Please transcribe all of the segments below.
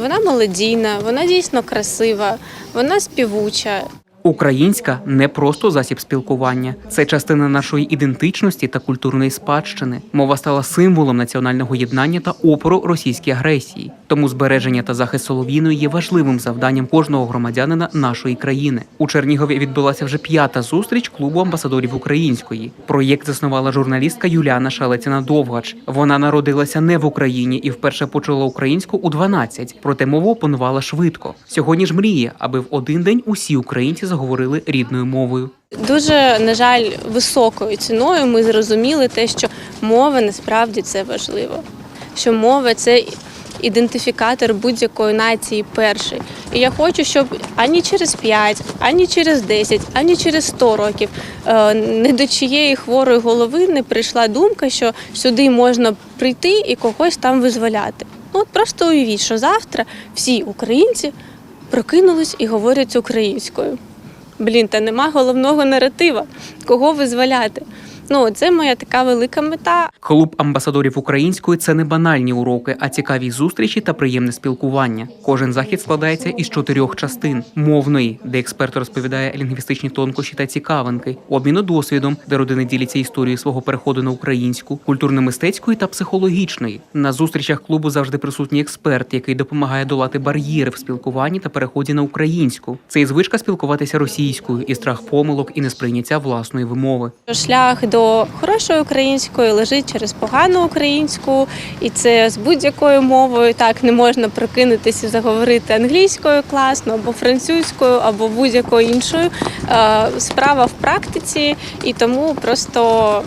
Вона молодійна, вона дійсно красива, вона співуча. Українська не просто засіб спілкування, це частина нашої ідентичності та культурної спадщини. Мова стала символом національного єднання та опору російській агресії. Тому збереження та захист солов'їної є важливим завданням кожного громадянина нашої країни. У Чернігові відбулася вже п'ята зустріч клубу амбасадорів української. Проєкт заснувала журналістка Юліана Шелецяна Довгач. Вона народилася не в Україні і вперше почула українську у 12, проте мову опанувала швидко. Сьогодні ж мріє, аби в один день усі українці заговорили рідною мовою. Дуже, на жаль, високою ціною ми зрозуміли те, що мова насправді це важливо. Що мова це ідентифікатор будь-якої нації перший. І я хочу, щоб ані через 5, ані через 10, ані через 100 років е, не до чиєї хворої голови не прийшла думка, що сюди можна прийти і когось там визволяти. Ну от просто уявіть, що завтра всі українці прокинулись і говорять українською. Блін, та нема головного наратива, кого визволяти. Ну, це моя така велика мета. Клуб амбасадорів української це не банальні уроки, а цікаві зустрічі та приємне спілкування. Кожен захід складається із чотирьох частин: мовної, де експерт розповідає лінгвістичні тонкощі та цікавинки, обміну досвідом, де родини діляться історією свого переходу на українську, культурно-мистецької та психологічної. На зустрічах клубу завжди присутній експерт, який допомагає долати бар'єри в спілкуванні та переході на українську. Це і звичка спілкуватися російською, і страх помилок, і несприйняття власної вимови. Шлях до хорошої української лежить через погану українську, і це з будь-якою мовою. Так не можна прокинутися заговорити англійською класно, або французькою, або будь-якою іншою. Е, Справа в практиці, і тому просто.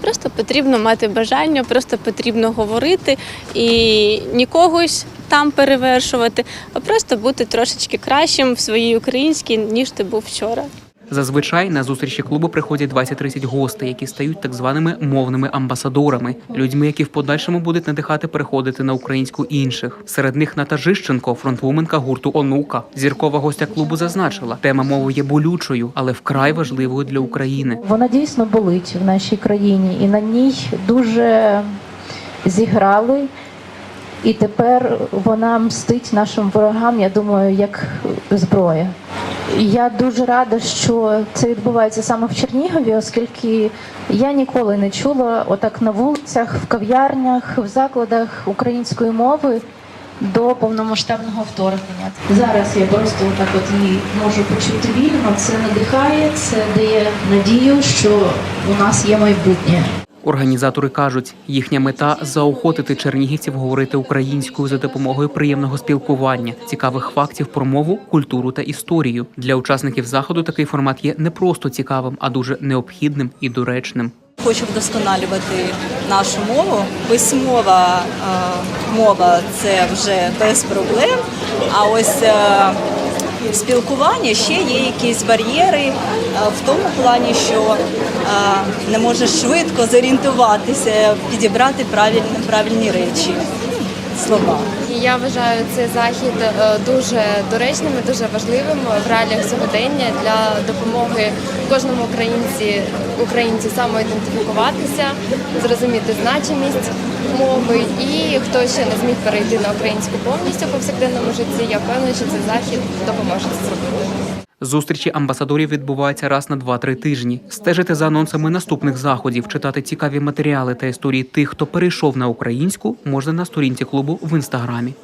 Просто потрібно мати бажання, просто потрібно говорити і нікогось там перевершувати, а просто бути трошечки кращим в своїй українській, ніж ти був вчора. Зазвичай на зустрічі клубу приходять 20-30 гостей, які стають так званими мовними амбасадорами, людьми, які в подальшому будуть надихати переходити на українську інших. Серед них Ната Жищенко, фронтвуменка гурту Онука. Зіркова гостя клубу зазначила, тема мови є болючою, але вкрай важливою для України. Вона дійсно болить в нашій країні, і на ній дуже зіграли. І тепер вона мстить нашим ворогам, я думаю, як зброя. Я дуже рада, що це відбувається саме в Чернігові, оскільки я ніколи не чула отак на вулицях, в кав'ярнях, в закладах української мови до повномасштабного вторгнення. Зараз я просто так от її можу почути вільно. Це надихає, це дає надію, що у нас є майбутнє. Організатори кажуть, їхня мета заохотити чернігівців говорити українською за допомогою приємного спілкування, цікавих фактів про мову, культуру та історію. Для учасників заходу такий формат є не просто цікавим, а дуже необхідним і доречним. Хочу вдосконалювати нашу мову. Письмова е, мова це вже без проблем. А ось е, в спілкуванні ще є якісь бар'єри е, в тому плані, що е, не можеш швидко зорієнтуватися, підібрати правильні, правильні речі, слова. Я вважаю цей захід е, дуже доречним і дуже важливим в реаліях сьогодення для допомоги кожному українці українцю самоідентифікуватися, зрозуміти значимість мови. І хто ще не зміг перейти на українську повністю повсякденному житті, я впевнена, що цей захід допоможе це зробити. Зустрічі амбасадорів відбуваються раз на 2-3 тижні. Стежити за анонсами наступних заходів, читати цікаві матеріали та історії тих, хто перейшов на українську, можна на сторінці клубу в інстаграмі.